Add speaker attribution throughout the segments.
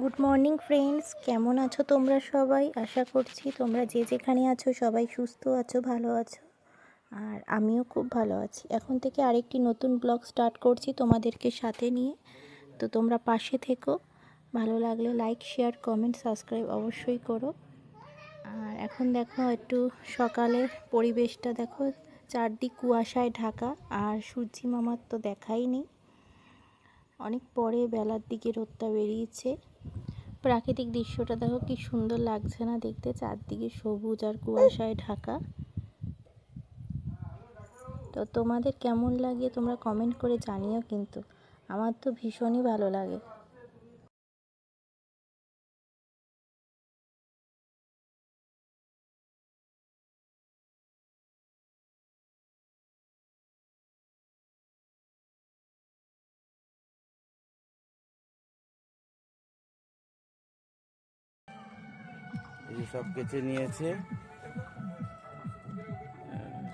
Speaker 1: Good morning friends কেমন আছো তোমরা সবাই? আশা করছি তোমরা যে যেখানে আছো সবাই সুস্থ আছো, ভালো আছো। আর আমিও খুব ভালো আছি। এখন থেকে আরেকটি নতুন ব্লগ স্টার্ট করছি তোমাদেরকে সাথে নিয়ে। তো তোমরা পাশে থেকো। ভালো লাগলে লাইক শেয়ার কমেন্ট সাবস্ক্রাইব অবশ্যই করো। আর এখন দেখো একটু সকালের পরিবেশটা দেখো, চারদিক কুয়াশায় ঢাকা, আর সূর্যি মামার তো দেখাই নেই। অনেক পরে বেলার দিকে রোদটা বেরিয়েছে। প্রাকৃতিক দৃশ্যটা দেখো কি সুন্দর লাগছে না দেখতে, চারদিকে সবুজ আর কুয়াশায় ঢাকা। তো তোমাদের কেমন লাগে তোমরা কমেন্ট করে জানিও কিন্তু। আমার তো ভীষণই ভালো লাগে।
Speaker 2: সব কেচে নিয়েছে।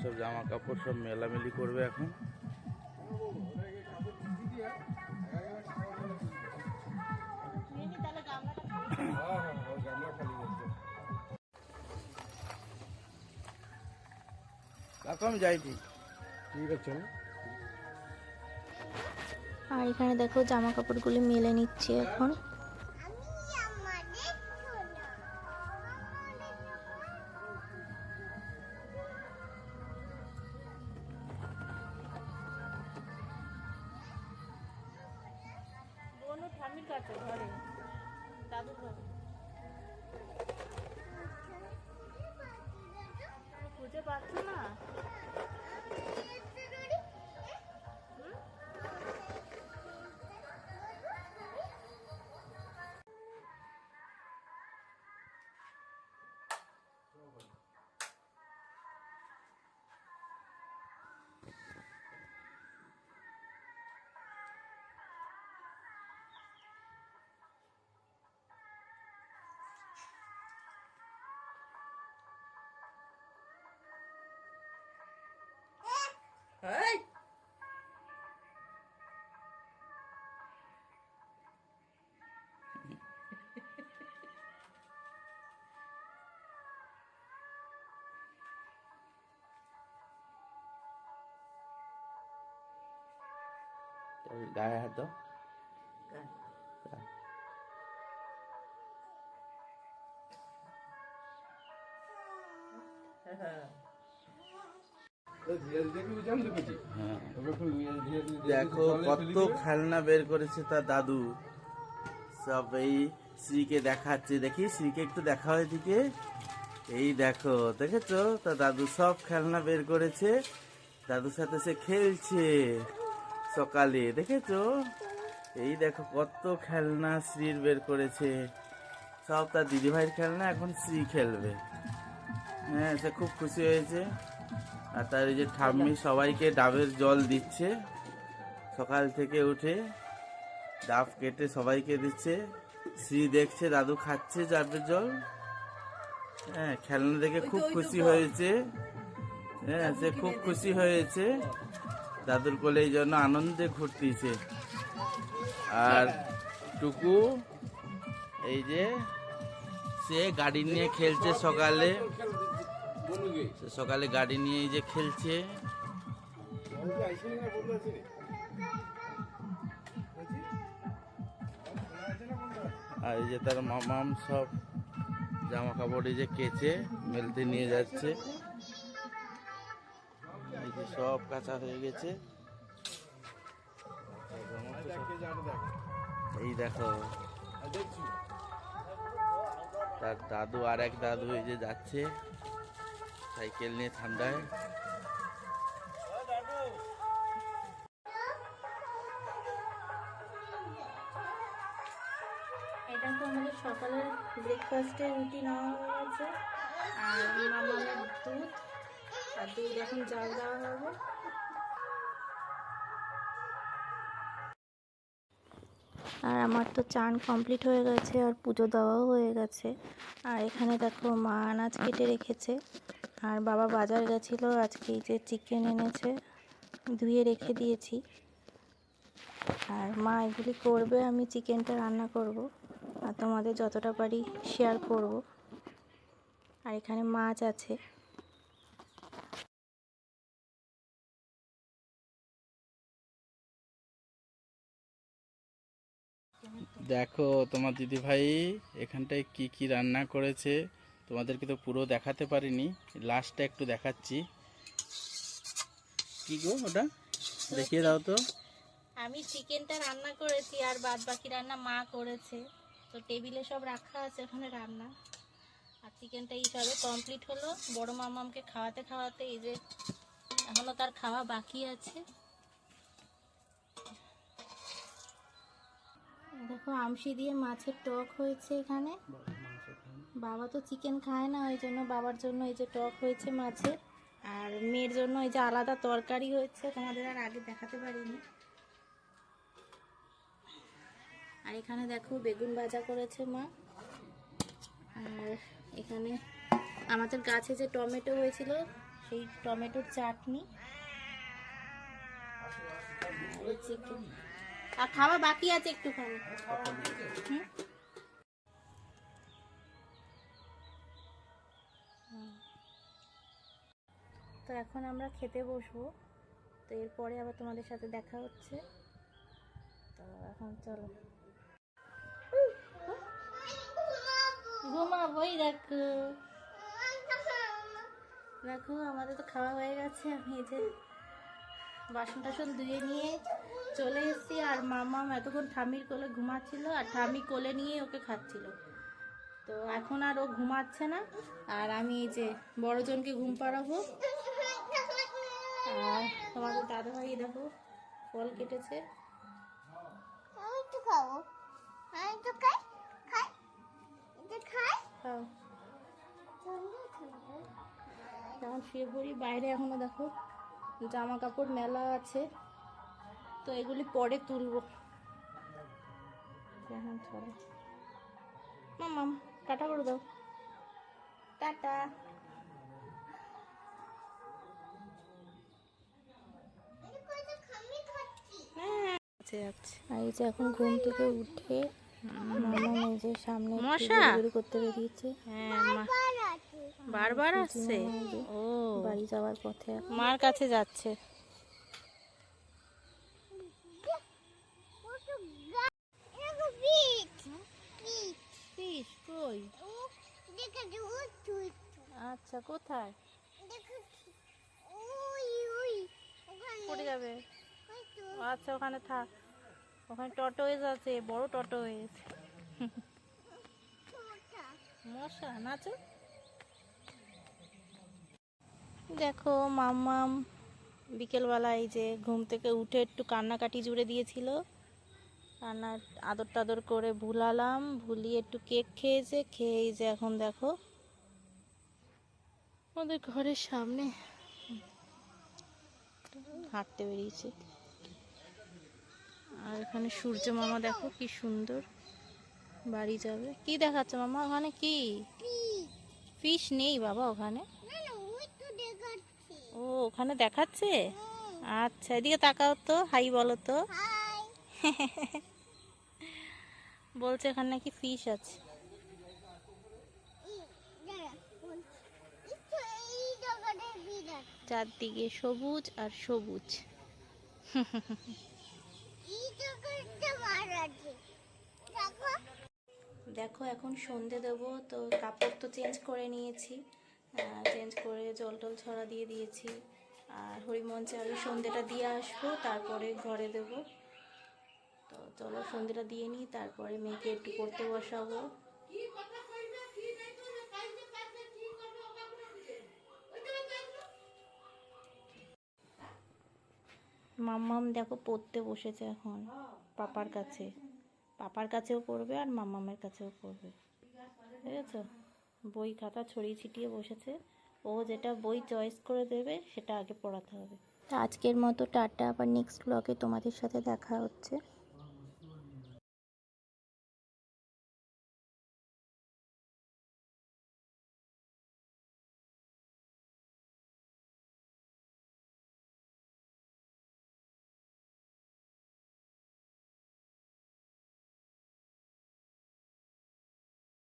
Speaker 2: সব জামা কাপড় সব মেলামেলি করবে এখন। ঠিক আছে
Speaker 1: আর এখানে দেখো জামা কাপড় গুলি মেলে নিচ্ছে এখন। খুঁজে পাচ্ছ না?
Speaker 2: গায়ে হাত দাও। দেখো কত খেলনা বের করেছে তার দাদু। সব এই শ্রীকে দেখাচ্ছে। দেখি, শ্রীকে একটু দেখা হয় দিকে এই দেখো, দেখেছ? তার দাদু সব খেলনা বের করেছে। দাদুর সাথে সে খেলছে। সকালে দেখেছ? এই দেখো কত খেলনা শ্রীর বের করেছে। সব তার দিদিভাইয়ের খেলনা এখন শ্রী খেলবে। হ্যাঁ সে খুব খুশি হয়েছে। আর তার এই যে ঠাম্মি সবাইকে ডাবের জল দিচ্ছে। সকাল থেকে উঠে ডাব কেটে সবাইকে দিচ্ছে। শ্রী দেখছে দাদু খাচ্ছে ডাবের জল। হ্যাঁ খেলনা দেখে খুব খুশি হয়েছে। হ্যাঁ সে খুব খুশি হয়েছে। দাদুর কোলে এই জন্য আনন্দে ঘুরতেছে। আর টুকু, এই যে, সে গাড়ি নিয়ে খেলছে সকালে। সকালে গাড়ি নিয়ে এই যে খেলছে। আর এই যে তার মামাম সব জামা কাপড় এই যে কেচে মেলতে নিয়ে যাচ্ছে। সব কাঁচা হয়ে গেছে। এই দেখো, তার দাদু আর এক দাদু এই যে যাচ্ছে সাইকেল নিয়ে ঠান্ডায়।
Speaker 1: এটা সকালের ব্রেকফাস্টের রুটি নেওয়া হয়ে গেছে। আর দুধ। আর দুধ এখন জাল দেওয়া হবে আর আমার তো চান কমপ্লিট হয়ে গেছে, আর পুজো দেওয়াও হয়ে গেছে। আর এখানে দেখো মা আনাজ কেটে রেখেছে। আর বাবা বাজার গেছিল, আজকে এই যে চিকেন এনেছে, ধুয়ে রেখে দিয়েছি। আর মা এগুলি করবে, আমি চিকেনটা রান্না করব। আর তোমাদের যতটা পারি শেয়ার করব। আর এখানে মাছ আছে।
Speaker 2: দেখো, তোমার দিদি ভাই এখানটায় কি কি রান্না করেছে, তোমাদেরকে তো পুরো দেখাতে পারিনি লাস্টটা একটু দেখাচ্ছি। কি গো ওটা? দেখিয়ে দাও তো।
Speaker 1: আমি চিকেনটা রান্না করেছি আর বাদ বাকি রান্না মা করেছে। তো টেবিলে সব রাখা আছে ওখানে রান্না। আর চিকেনটা এইভাবে কমপ্লিট হলো। বড় মামামকে খাওয়াতে খাওয়াতে এই যে এখনও তার খাওয়া বাকি আছে। দেখো আমসি দিয়ে মাছের টক হয়েছে এখানে। বাবা তো চিকেন খায় না, ওই জন্য বাবার জন্য এই যে টক হয়েছে মাছের। আর মেয়ের জন্য এই যে আলাদা তরকারি হয়েছে, তোমাদের আর আগে দেখাতে পারিনি। আর এখানে দেখো, বেগুন ভাজা করেছে মা। আর এখানে আমাদের গাছে যে টমেটো হয়েছিল, সেই টমেটোর চাটনি। চিকেন আর খাওয়া বাকি আছে একটুখানি। তো এখন আমরা খেতে বসবো। তো এরপরে আবার তোমাদের সাথে দেখা হচ্ছে। তো এখন চলো। ঘুমাবোই দেখো। দেখো, আমাদের তো খাওয়া হয়ে গেছে। আমি এই যে বাসন টাসন ধুয়ে নিয়ে চলে এসেছি আর মামাম এতক্ষণ ঠামির কোলে ঘুমাচ্ছিল আর ঠামি কোলে নিয়ে ওকে খাচ্ছিল। তো এখন আর ও ঘুমাচ্ছে না আর আমি এই যে বড়জনকে ঘুম পাড়াবো। আর তোমাদের দাদা ভাই দেখো, ফল কেটেছে।
Speaker 3: খাব
Speaker 1: শুয়ে পড়ি, বাইরে এখনও দেখো। জামা কাপড় মেলা আছে তো এগুলি পরে তুলবো। এখন চলো। টাটা করে দাও। টাটা। আছে আছে এই যে এখন ঘুম থেকে উঠে মামা যে সামনে? করতে বেরিয়েছে।
Speaker 4: হ্যাঁ বারবার আসছে? ও।
Speaker 1: বাড়ি যাওয়ার পথে
Speaker 4: মার কাছে যাচ্ছে।
Speaker 1: আচ্ছা কোথায়? পড়ে যাবে? আচ্ছা ওখানে থাক। ওখানে টটোয়েজ আছে বড় টটোয়েজ
Speaker 3: ছোটা
Speaker 1: মশা নাচো? দেখো মাম্মাম বিকেলবেলা এই যে ঘুম থেকে উঠে একটু কান্নাকাটি জুড়ে দিয়েছিল। কান্না আদর টাদর করে ভুলালাম ভুলিয়ে একটু কেক খেয়েছে খেয়ে এই যে এখন দেখো আমাদের ঘরের সামনে হাঁটতে বেরিয়েছে। আর এখানে সূর্য মামা দেখো কি সুন্দর বাড়ি যাবে। কি দেখাচ্ছে মামা ওখানে কি? ফিশ নেই বাবা ওখানে
Speaker 3: না না ওই তো দেখাচ্ছি
Speaker 1: ও, ওখানে দেখাচ্ছে? আচ্ছা এদিকে তাকাও তো, হাই বলো তো। বলছে এখানে নাকি ফিশ আছে। চারদিকে সবুজ আর সবুজ। দেখো, এখন সন্ধে দেবো, তো কাপড় তো চেঞ্জ করে নিয়েছি। চেঞ্জ করে জল টল ছড়া দিয়ে দিয়েছি। আর হরিমঞ্চে আগে সন্ধেটা দিয়ে আসব, তারপরে ঘরে দেব। তো চলো সন্ধেটা দিয়ে নিই, তারপরে মেয়েকে একটু করতে বসাবো। মাম্মাম দেখো পড়তে বসেছে এখন পাপার কাছে। পাপার কাছেও পড়বে আর মাম্মামের কাছেও পড়বে। বুঝেছ? বই খাতা ছড়িয়ে ছিটিয়ে বসেছে। ও যেটা বই চয়েস করে দেবে, সেটা আগে পড়াতে হবে। আজকের মতো টাটা, আবার নেক্সট ব্লগে তোমাদের সাথে দেখা হচ্ছে।